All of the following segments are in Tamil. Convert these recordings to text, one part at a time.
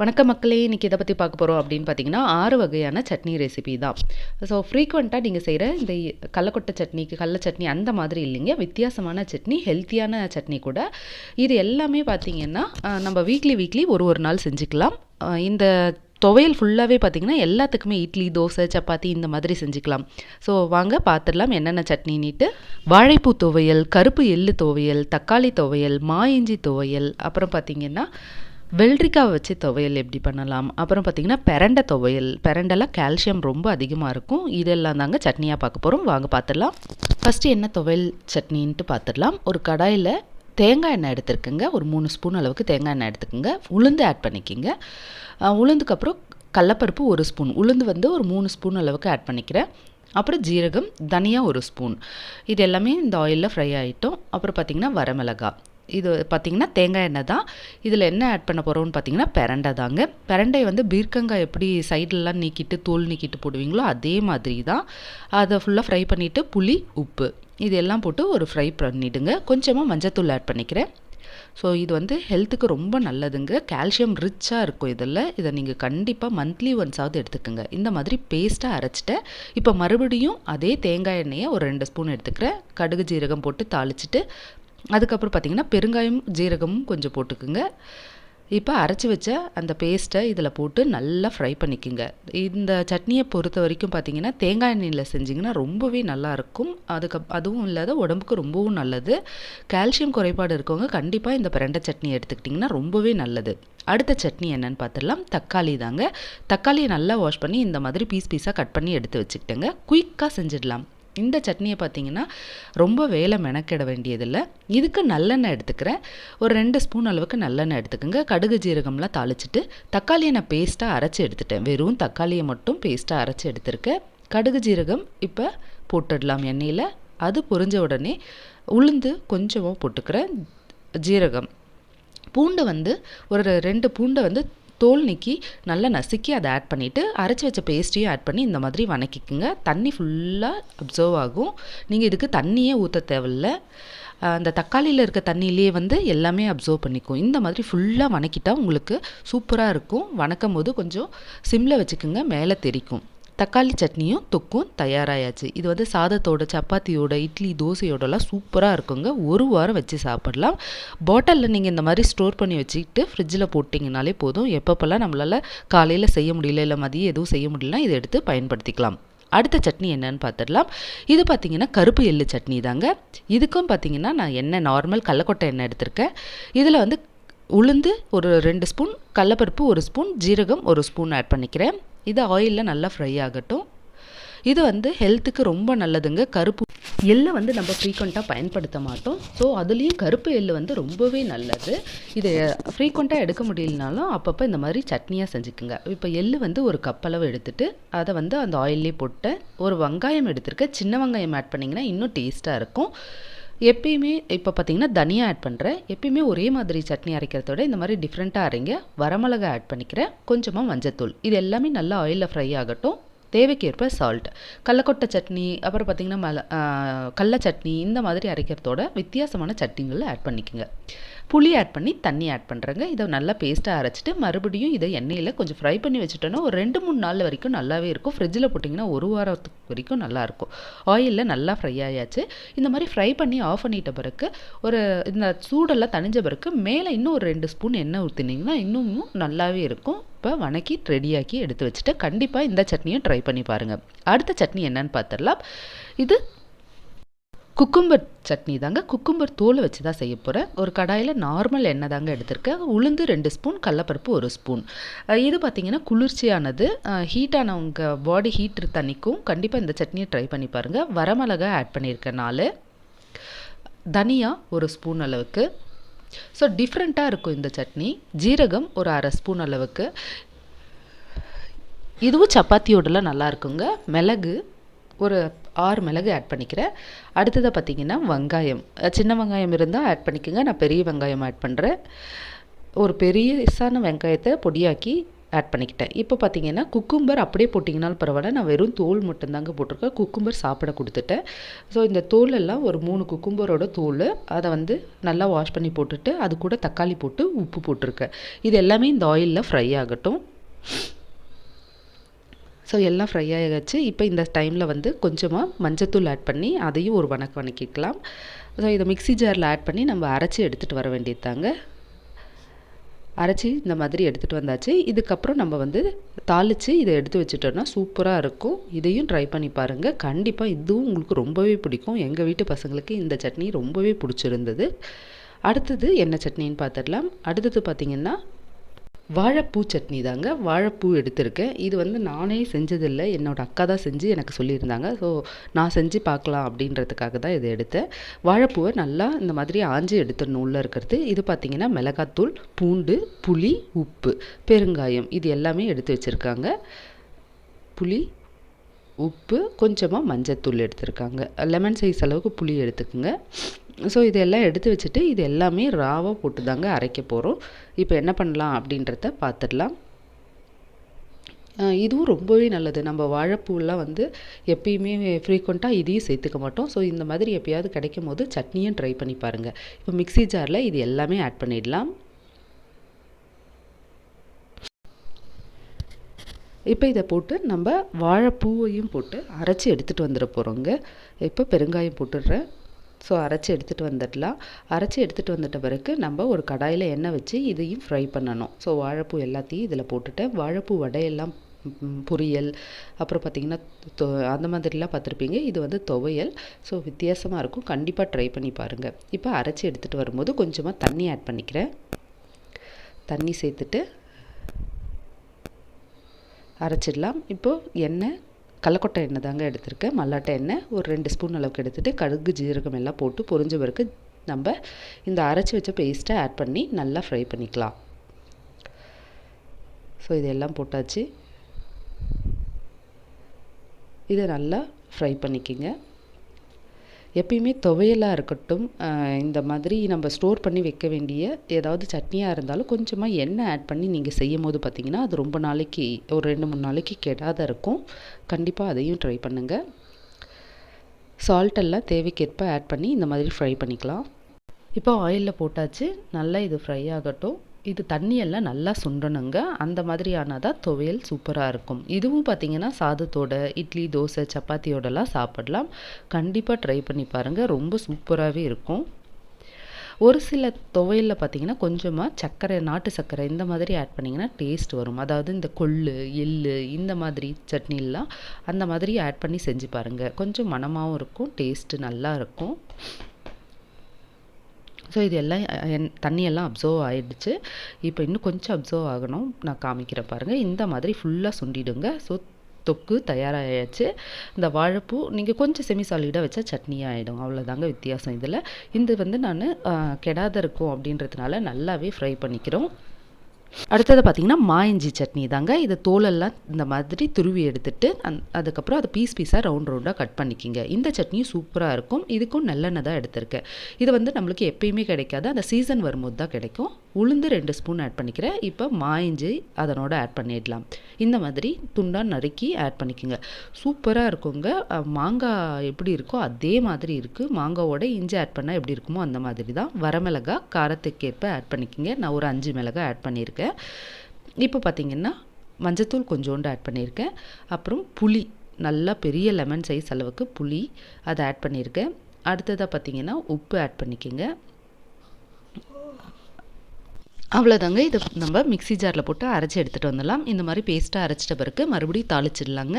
வணக்க மக்களே இன்றைக்கி இதை பற்றி பார்க்க போகிறோம் அப்படின்னு பார்த்தீங்கன்னா ஆறு வகையான சட்னி ரெசிபி தான். ஸோ ஃப்ரீக்வெண்ட்டாக நீங்கள் செய்கிற இந்த கடலக்கொட்டை சட்னிக்கு கடல சட்னி அந்த மாதிரி இல்லைங்க. வித்தியாசமான சட்னி ஹெல்த்தியான சட்னி கூட. இது எல்லாமே பார்த்தீங்கன்னா நம்ம வீக்லி வீக்லி ஒரு ஒரு நாள் செஞ்சுக்கலாம். இந்த துவையல் ஃபுல்லாகவே பார்த்தீங்கன்னா எல்லாத்துக்குமே இட்லி தோசை சப்பாத்தி இந்த மாதிரி செஞ்சுக்கலாம். ஸோ வாங்க பார்த்துடலாம் என்னென்ன சட்னின்னுட்டு வாழைப்பூ துவையல் கருப்பு எள்ளு துவையல் தக்காளி துவையல் மா இஞ்சி துவையல் அப்புறம் பார்த்தீங்கன்னா வெள்ளரிக்காய் வச்சு துவையல் எப்படி பண்ணலாம்? அப்புறம் பார்த்திங்கன்னா பெரண்டை துவையல். பெரண்டெல்லாம் கால்சியம் ரொம்ப அதிகமாக இருக்கும். இதெல்லாம் தாங்க சட்னியாக பார்க்க போகிறோம் வாங்க பார்த்துடலாம் ஃபஸ்ட்டு என்ன துவையல் சட்னின்ட்டு பார்த்துடலாம் ஒரு கடாயில் தேங்காய் எண்ணெய் எடுத்துருக்குங்க. ஒரு மூணு ஸ்பூன் அளவுக்கு தேங்காய் எண்ணெய் எடுத்துக்கோங்க. உளுந்து ஆட் பண்ணிக்கிங்க. உளுந்துக்கப்புறம் கடலப்பருப்பு ஒரு ஸ்பூன். உளுந்து வந்து ஒரு மூணு ஸ்பூன் அளவுக்கு ஆட் பண்ணிக்கிறேன். அப்புறம் ஜீரகம் தனியாக ஒரு ஸ்பூன். இது எல்லாமே இந்த ஆயிலில் ஃப்ரை ஆகிட்டோம் அப்புறம் பார்த்திங்கன்னா வரமிளகா இது பார்த்திங்கன்னா தேங்காய் எண்ணெய் தான். இதில் என்ன ஆட் பண்ண போகிறோம்னு பார்த்தீங்கன்னா பெரண்டை தாங்க. பெரண்டை வந்து பீர்க்கங்காய் எப்படி சைடெல்லாம் நீக்கிட்டு தோல் நீக்கிட்டு போடுவீங்களோ அதே மாதிரி தான். அதை ஃபுல்லாக ஃப்ரை பண்ணிவிட்டு புளி உப்பு இது எல்லாம் போட்டு ஒரு ஃப்ரை பண்ணிவிடுங்க கொஞ்சமாக மஞ்சத்தூள் ஆட் பண்ணிக்கிறேன். ஸோ இது வந்து ஹெல்த்துக்கு ரொம்ப நல்லதுங்க. கால்சியம் ரிச்சாக இருக்கும் இதில். இதை நீங்கள் கண்டிப்பாக மந்த்லி ஒன்ஸாவது எடுத்துக்கோங்க. இந்த மாதிரி பேஸ்ட்டாக அரைச்சிட்டேன் இப்போ மறுபடியும் அதே தேங்காய் எண்ணெயை ஒரு ரெண்டு ஸ்பூன் எடுத்துக்கிறேன். கடுகு ஜீரகம் போட்டு தாளிச்சிட்டு அதுக்கப்புறம் பார்த்திங்கன்னா பெருங்காயம் ஜீரகமும் கொஞ்சம் போட்டுக்குங்க. இப்போ அரைச்சி வச்ச அந்த பேஸ்ட்டை இதில் போட்டு நல்லா ஃப்ரை பண்ணிக்கோங்க. இந்த சட்னியை பொறுத்த வரைக்கும் பார்த்தீங்கன்னா தேங்காய் எண்ணெயில் செஞ்சிங்கன்னா ரொம்பவே நல்லா இருக்கும். அதுக்கு அதுவும் இல்லாத உடம்புக்கு ரொம்பவும் நல்லது. கால்சியம் குறைபாடு இருக்கவங்க கண்டிப்பாக இந்த பிரண்டை சட்னி எடுத்துக்கிட்டிங்கன்னா ரொம்பவே நல்லது. அடுத்த சட்னி என்னென்னு பார்த்துடலாம். தக்காளி தாங்க. தக்காளியை நல்லா வாஷ் பண்ணி இந்த மாதிரி பீஸ் பீஸாக கட் பண்ணி எடுத்து வச்சுக்கிட்டேங்க. குயிக்காக செஞ்சிடலாம். இந்த சட்னியை பார்த்தீங்கன்னா ரொம்ப வேலை மெனக்கிட வேண்டியதில்லை. இதுக்கு நல்லெண்ணெய் எடுத்துக்கிறேன். ஒரு ரெண்டு ஸ்பூன் அளவுக்கு நல்லெண்ணெய் எடுத்துக்கோங்க. கடுகு ஜீரகம்லாம் தாளிச்சிட்டு தக்காளியை நான் பேஸ்ட்டாக அரைச்சி எடுத்துட்டேன். வெறும் தக்காளியை மட்டும் பேஸ்ட்டாக அரைச்சி எடுத்திருக்கேன். கடுகு ஜீரகம் இப்போ போட்டுடலாம் எண்ணெயில். அது பொரிஞ்ச உடனே உளுந்து கொஞ்சமாக போட்டுக்கிறேன். ஜீரகம். பூண்டை வந்து ஒரு ரெண்டு பூண்டை வந்து தோல் நீக்கி நல்லா நசுக்கி அதை ஆட் பண்ணிவிட்டு அரைச்சி வச்ச பேஸ்ட்டையும் ஆட் பண்ணி இந்த மாதிரி வணக்கிக்குங்க. தண்ணி ஃபுல்லாக அப்சர்வ் ஆகும். நீங்கள் இதுக்கு தண்ணியே ஊற்ற தேவையில்ல. அந்த தக்காளியில் இருக்க தண்ணியிலேயே வந்து எல்லாமே அப்சர்வ் பண்ணிக்கும் இந்த மாதிரி ஃபுல்லாக வணக்கிட்டால் உங்களுக்கு சூப்பராக இருக்கும். வணக்கும் போது கொஞ்சம் சிம்மில் வச்சுக்கோங்க மேலே தெரிக்கும். தக்காளி சட்னியும் தொக்கும் தயாராயாச்சு. இது வந்து சாதத்தோட சப்பாத்தியோட இட்லி தோசையோடலாம் சூப்பராக இருக்குங்க. ஒரு வாரம் வச்சு சாப்பிடலாம். பாட்டிலில் நீங்கள் இந்த மாதிரி ஸ்டோர் பண்ணி வச்சுக்கிட்டு ஃப்ரிட்ஜில் போட்டிங்கனாலே போதும். எப்பப்போல்லாம் நம்மளால் காலையில் செய்ய முடியல இல்லை மதியம் எதுவும் செய்ய முடியலனா இதை எடுத்து பயன்படுத்திக்கலாம். அடுத்த சட்னி என்னன்னு பார்த்துடலாம் இது பார்த்தீங்கன்னா கருப்பு எள்ளு சட்னி தாங்க. இதுக்கும் பார்த்தீங்கன்னா நான் எண்ணெய் நார்மல் கடலக்கொட்டை எண்ணெய் எடுத்திருக்கேன். இதில் வந்து உளுந்து ஒரு ரெண்டு ஸ்பூன் கடலப்பருப்பு ஒரு ஸ்பூன் ஜீரகம் ஒரு ஸ்பூன் ஆட் பண்ணிக்கிறேன். இது ஆயிலில் நல்லா ஃப்ரை ஆகட்டும். இது வந்து ஹெல்த்துக்கு ரொம்ப நல்லதுங்க. கருப்பு எள்ளை வந்து நம்ம ஃப்ரீக்வெண்ட்டாக பயன்படுத்த மாட்டோம். ஸோ அதுலேயும் கருப்பு எள்ளு வந்து ரொம்பவே நல்லது. இதை ஃப்ரீக்வெண்ட்டாக எடுக்க முடியலனாலும் அப்பப்போ இந்த மாதிரி சட்னியாக செஞ்சுக்குங்க. இப்போ எள்ளு வந்து ஒரு கப்பளவு எடுத்துகிட்டு அதை வந்து அந்த ஆயிலே போட்டு ஒரு வெங்காயம் எடுத்துருக்க சின்ன வெங்காயம் ஆட் பண்ணிங்கன்னா இன்னும் டேஸ்ட்டாக இருக்கும். எப்பயுமே இப்போ பார்த்தீங்கன்னா தனியா ஆட் பண்ணுறேன் எப்பயுமே ஒரே மாதிரி சட்னி அரைக்கிறத விட இந்த மாதிரி டிஃப்ரெண்ட்டாக அரைங்க. வரமிளகா ஆட் பண்ணிக்கிறேன். கொஞ்சமாக மஞ்சத்தூள். இது எல்லாமே நல்லா ஆயிலில் ஃப்ரை ஆகட்டும். தேவைக்கேற்ப சால்ட் கடலக்கொட்டை சட்னி அப்புறம் பார்த்திங்கன்னா மல கடல சட்னி இந்த மாதிரி அரைக்கிறதோட வித்தியாசமான சட்னிகளை ஆட் பண்ணிக்கோங்க. புளி ஆட் பண்ணி தண்ணி ஆட் பண்ணுறேங்க இதை நல்லா பேஸ்ட்டாக அரைச்சிட்டு மறுபடியும் இதை எண்ணெயில் கொஞ்சம் ஃப்ரை பண்ணி வச்சுட்டோன்னா ஒரு ரெண்டு மூணு நாள் வரைக்கும் நல்லாவே இருக்கும். ஃப்ரிட்ஜில் போட்டிங்கன்னா ஒரு வாரத்துக்கு வரைக்கும் நல்லாயிருக்கும் ஆயிலில் நல்லா ஃப்ரை ஆயாச்சு. இந்த மாதிரி ஃப்ரை பண்ணி ஆஃப் பண்ணிட்ட பிறகு ஒரு இந்த சூடெல்லாம் தணிஞ்ச பிறகு மேலே இன்னும் ஒரு ரெண்டு ஸ்பூன் எண்ணெய் ஊற்றினீங்கன்னா இன்னமும் நல்லாவே இருக்கும். இப்போ வணக்கி ரெடியாக்கி எடுத்து வச்சுட்டு கண்டிப்பாக இந்த சட்னியும் ட்ரை பண்ணி பாருங்கள் அடுத்த சட்னி என்னன்னு பார்த்துடலாம் இது குக்கும்பர் சட்னி தாங்க. குக்கும்பர் தோலை வச்சு தான் செய்ய போகிறேன் ஒரு கடாயில் நார்மல் எண்ணெய் தாங்க எடுத்திருக்கேன். உளுந்து ரெண்டு ஸ்பூன் கடலப்பருப்பு ஒரு ஸ்பூன் இது பார்த்திங்கன்னா குளிர்ச்சியானது. ஹீட்டானவங்க பாடி ஹீட்ரு தண்ணிக்கும் கண்டிப்பாக இந்த சட்னியை ட்ரை பண்ணி பாருங்கள் வரமிளகா ஆட் பண்ணியிருக்கேன் நாலு. தனியா ஒரு ஸ்பூன் அளவுக்கு. ஸோ டிஃப்ரெண்ட்டாக இருக்கும் இந்த சட்னி. ஜீரகம் ஒரு அரை ஸ்பூன் அளவுக்கு. இதுவும் சப்பாத்தியோடலாம் நல்லா இருக்குங்க. மிளகு ஒரு ஆறு மிளகு ஆட் பண்ணிக்கிறேன். அடுத்ததாக பார்த்தீங்கன்னா வெங்காயம். சின்ன வெங்காயம் இருந்தால் ஆட் பண்ணிக்கோங்க. நான் பெரிய வெங்காயம் ஆட் பண்ணுறேன் ஒரு பெரியசான வெங்காயத்தை பொடியாக்கி ஆட் பண்ணிக்கிட்டேன். இப்போ பார்த்தீங்கன்னா குக்கும்பர் அப்படியே போட்டிங்கனாலும் பரவாயில்ல. நான் வெறும் தோல் மட்டும்தாங்க போட்டிருக்கேன். குக்கும்பர் சாப்பிட கொடுத்துட்டேன். ஸோ இந்த தோல் எல்லாம் ஒரு மூணு குக்கும்பரோட தோல். அதை வந்து நல்லா வாஷ் பண்ணி போட்டுட்டு அது கூட தக்காளி போட்டு உப்பு போட்டிருக்கேன். இது எல்லாமே இந்த ஆயிலில் ஃப்ரை ஆகட்டும். ஸோ எல்லாம் ஃப்ரை ஆகியாச்சு இப்போ இந்த டைமில் வந்து கொஞ்சமாக மஞ்சத்தூள் ஆட் பண்ணி அதையும் ஒரு வணக்கம் வணக்கிக்கலாம். ஸோ இதை மிக்சி ஜாரில் ஆட் பண்ணி நம்ம அரைச்சி எடுத்துகிட்டு வர வேண்டியது தாங்க. அரைச்சி இந்த மாதிரி எடுத்துகிட்டு வந்தாச்சு. இதுக்கப்புறம் நம்ம வந்து தாளித்து இதை எடுத்து வச்சுட்டோன்னா சூப்பராக இருக்கும். இதையும் ட்ரை பண்ணி பாருங்கள் கண்டிப்பாக இதுவும் உங்களுக்கு ரொம்பவே பிடிக்கும். எங்கள் வீட்டு பசங்களுக்கு இந்த சட்னி ரொம்பவே பிடிச்சிருந்தது. அடுத்தது என்ன சட்னின்னு பார்த்துடலாம் அடுத்தது பார்த்திங்கன்னா வாழைப்பூ சட்னி தாங்க. வாழைப்பூ எடுத்திருக்கேன். இது வந்து நானே செஞ்சதில்லை. என்னோடய அக்கா தான் செஞ்சு எனக்கு சொல்லியிருந்தாங்க. ஸோ நான் செஞ்சு பார்க்கலாம் அப்படின்றதுக்காக தான் இதை எடுத்தேன். வாழைப்பூவை நல்லா இந்த மாதிரி ஆஞ்சி எடுத்துடணும் உள்ளே இருக்கிறது. இது பார்த்திங்கன்னா மிளகாத்தூள் பூண்டு புளி உப்பு பெருங்காயம். இது எல்லாமே எடுத்து வச்சுருக்காங்க. புளி உப்பு கொஞ்சமாக மஞ்சத்தூள் எடுத்திருக்காங்க. லெமன் சைஸ் அளவுக்கு புளி எடுத்துக்கோங்க. ஸோ இதெல்லாம் எடுத்து வச்சுட்டு இது எல்லாமே ராவாக போட்டு தாங்க அரைக்க போகிறோம் இப்போ என்ன பண்ணலாம் அப்படின்றத பார்த்துடலாம் இதுவும் ரொம்பவே நல்லது. நம்ம வாழைப்பூலாம் வந்து எப்பயுமே ஃப்ரீக்வெண்ட்டாக இதையும் சேர்த்துக்க மாட்டோம். ஸோ இந்த மாதிரி எப்பயாவது கிடைக்கும் போது சட்னியும் ட்ரை பண்ணி பாருங்கள் இப்போ மிக்சி ஜாரில் இது எல்லாமே ஆட் பண்ணிடலாம். இப்போ இதை போட்டு நம்ம வாழைப்பூவையும் போட்டு அரைச்சி எடுத்துகிட்டு வந்துட போகிறோங்க இப்போ பெருங்காயம் போட்டுடுறேன். ஸோ அரைச்சி எடுத்துகிட்டு வந்துடலாம். அரைச்சி எடுத்துகிட்டு வந்துட்ட பிறகு நம்ம ஒரு கடாயில் எண்ணெய் வச்சு இதையும் ஃப்ரை பண்ணணும். ஸோ வாழைப்பூ எல்லாத்தையும் இதில் போட்டுட்டு வாழைப்பூ வடையெல்லாம் பொரியல் அப்புறம் பார்த்திங்கன்னா தொ அந்த மாதிரிலாம் பார்த்துருப்பீங்க இது வந்து துவையல். ஸோ வித்தியாசமாக இருக்கும். கண்டிப்பாக ட்ரை பண்ணி பாருங்கள் இப்போ அரைச்சி எடுத்துகிட்டு வரும்போது கொஞ்சமாக தண்ணி ஆட் பண்ணிக்கிறேன். தண்ணி சேர்த்துட்டு அரைச்சிடலாம். இப்போது எண்ணெய் கல்லக்கொட்டை எண்ணெய் தாங்க எடுத்திருக்கேன். மல்லாட்டை எண்ணெய் ஒரு ரெண்டு ஸ்பூன் அளவுக்கு எடுத்துகிட்டு கடுகு ஜீரகம் எல்லாம் போட்டு பொரிஞ்ச பிறகு நம்ம இந்த அரைச்சி வச்ச பேஸ்ட்டை ஆட் பண்ணி நல்லா ஃப்ரை பண்ணிக்கலாம். ஸோ இதெல்லாம் போட்டாச்சு. இதை நல்லா ஃப்ரை பண்ணிக்கிங்க. எப்பயுமே துவையலாக இருக்கட்டும் இந்த மாதிரி நம்ம ஸ்டோர் பண்ணி வைக்க வேண்டிய ஏதாவது சட்னியாக இருந்தாலும் கொஞ்சமாக எண்ணெய் ஆட் பண்ணி நீங்கள் செய்யும் போது பார்த்திங்கன்னா அது ரொம்ப நாளைக்கு ஒரு ரெண்டு மூணு நாளைக்கு கெடாத இருக்கும். கண்டிப்பாக அதையும் ட்ரை பண்ணுங்கள் சால்ட்டெல்லாம் தேவைக்கேற்ப ஆட் பண்ணி இந்த மாதிரி ஃப்ரை பண்ணிக்கலாம். இப்போ ஆயிலில் போட்டாச்சு. நல்லா இது ஃப்ரை ஆகட்டும். இது தண்ணியெல்லாம் நல்லா சுண்டணுங்க. அந்த மாதிரியானால் தான் துவையல் சூப்பராக இருக்கும். இதுவும் பார்த்திங்கன்னா சாதத்தோட இட்லி தோசை சப்பாத்தியோடலாம் சாப்பிடலாம். கண்டிப்பாக ட்ரை பண்ணி பாருங்கள் ரொம்ப சூப்பராகவே இருக்கும். ஒரு சில துவையலில் பார்த்தீங்கன்னா கொஞ்சமாக சர்க்கரை நாட்டு சர்க்கரை இந்த மாதிரி ஆட் பண்ணிங்கன்னா டேஸ்ட் வரும். அதாவது இந்த கொள்ளு எள்ளு இந்த மாதிரி சட்னிலாம் அந்த மாதிரி ஆட் பண்ணி செஞ்சு பாருங்கள் கொஞ்சம் மனமாகவும் இருக்கும் டேஸ்ட்டு நல்லா இருக்கும். ஸோ இது எல்லாம் என் தண்ணியெல்லாம் அப்சர்வ் ஆகிடுச்சு இப்போ இன்னும் கொஞ்சம் அப்சர்வ் ஆகணும். நான் காமிக்கிறேன் பாருங்கள் இந்த மாதிரி ஃபுல்லாக சுண்டிடுங்க. ஸோ தொக்கு தயாராகியாச்சு இந்த வாழைப்பூ நீங்கள் கொஞ்சம் செமி சாலிடாக வச்சா சட்னி ஆகிடும் அவ்வளோதாங்க வித்தியாசம் இதில். இது வந்து நான் கெடாத இருக்கும் அப்படின்றதுனால நல்லாவே ஃப்ரை பண்ணிக்கிறோம். அடுத்தது பார்த்திங்கன்னா மாயஞ்சி சட்னி தாங்க. இதை தோலெல்லாம் இந்த மாதிரி துருவி எடுத்துட்டு அந் அதுக்கப்புறம் அதை பீஸ் பீஸாக ரவுண்ட் ரவுண்டாக கட் பண்ணிக்கிங்க. இந்த சட்னியும் சூப்பராக இருக்கும். இதுக்கும் நல்லெண்ணெய் தான் எடுத்திருக்கேன். இது வந்து நம்மளுக்கு எப்பயுமே கிடைக்காது. அந்த சீசன் வரும்போது தான் கிடைக்கும். உளுந்து ரெண்டு ஸ்பூன் ஆட் பண்ணிக்கிறேன். இப்போ மாயிஞ்சி அதனோட ஆட் பண்ணிடலாம். இந்த மாதிரி துண்டாக நறுக்கி ஆட் பண்ணிக்கோங்க. சூப்பராக இருக்குங்க. மாங்காய் எப்படி இருக்கோ அதே மாதிரி இருக்குது மாங்காவோட இஞ்சி ஆட் பண்ணால் எப்படி இருக்குமோ அந்த மாதிரி தான். வரமிளகா காரத்துக்கேற்ப ஆட் பண்ணிக்கோங்க. நான் ஒரு அஞ்சு மிளகா ஆட் பண்ணியிருக்கேன். பண்ணியிருக்கேன் இப்போ பார்த்திங்கன்னா மஞ்சத்தூள் கொஞ்சோண்டு ஆட் பண்ணியிருக்கேன். அப்புறம் புளி நல்லா பெரிய லெமன் சைஸ் அளவுக்கு புளி அதை ஆட் பண்ணியிருக்கேன். அடுத்ததாக பார்த்திங்கன்னா உப்பு ஆட் பண்ணிக்கோங்க. அவ்வளோதாங்க இதை நம்ம மிக்சி ஜாரில் போட்டு அரைச்சி எடுத்துகிட்டு வந்துடலாம். இந்த மாதிரி பேஸ்ட்டாக அரைச்சிட்ட பிறகு மறுபடியும் தாளிச்சிடலாங்க.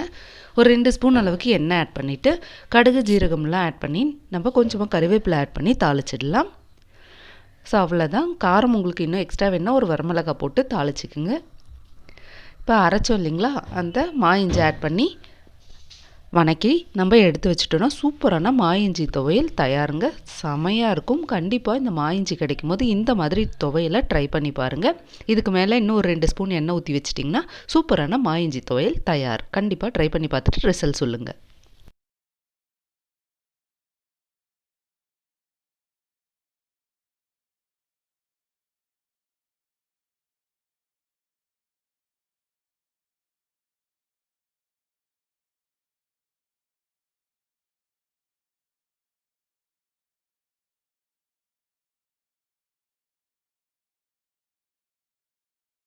ஒரு ரெண்டு ஸ்பூன் அளவுக்கு எண்ணெய் ஆட் பண்ணிவிட்டு கடுகு ஜீரகம்லாம் ஆட் பண்ணி நம்ம கொஞ்சமாக கருவேப்பிலை ஆட் பண்ணி தாளிச்சிடலாம். ஸோ அவ்வளோதான் காரம் உங்களுக்கு இன்னும் எக்ஸ்ட்ரா வேணால் ஒரு வரமிளகா போட்டு தாளிச்சிக்குங்க. இப்போ அரைச்சோம் இல்லைங்களா? அந்த மாயிஞ்சி ஆட் பண்ணி வணக்கி. நம்ம எடுத்து வச்சுட்டோன்னா சூப்பரான மாயிஞ்சி துவையல் தயாருங்க. செமையாக இருக்கும். கண்டிப்பாக இந்த மாயிஞ்சி கிடைக்கும் போது இந்த மாதிரி துவையலை ட்ரை பண்ணி பாருங்கள் இதுக்கு மேலே இன்னும் ஒரு ரெண்டு ஸ்பூன் எண்ணெய் ஊற்றி வச்சிட்டிங்கன்னா சூப்பரான மாயிஞ்சி துவையல் தயார். கண்டிப்பாக ட்ரை பண்ணி பார்த்துட்டு ரிசல்ட் சொல்லுங்கள்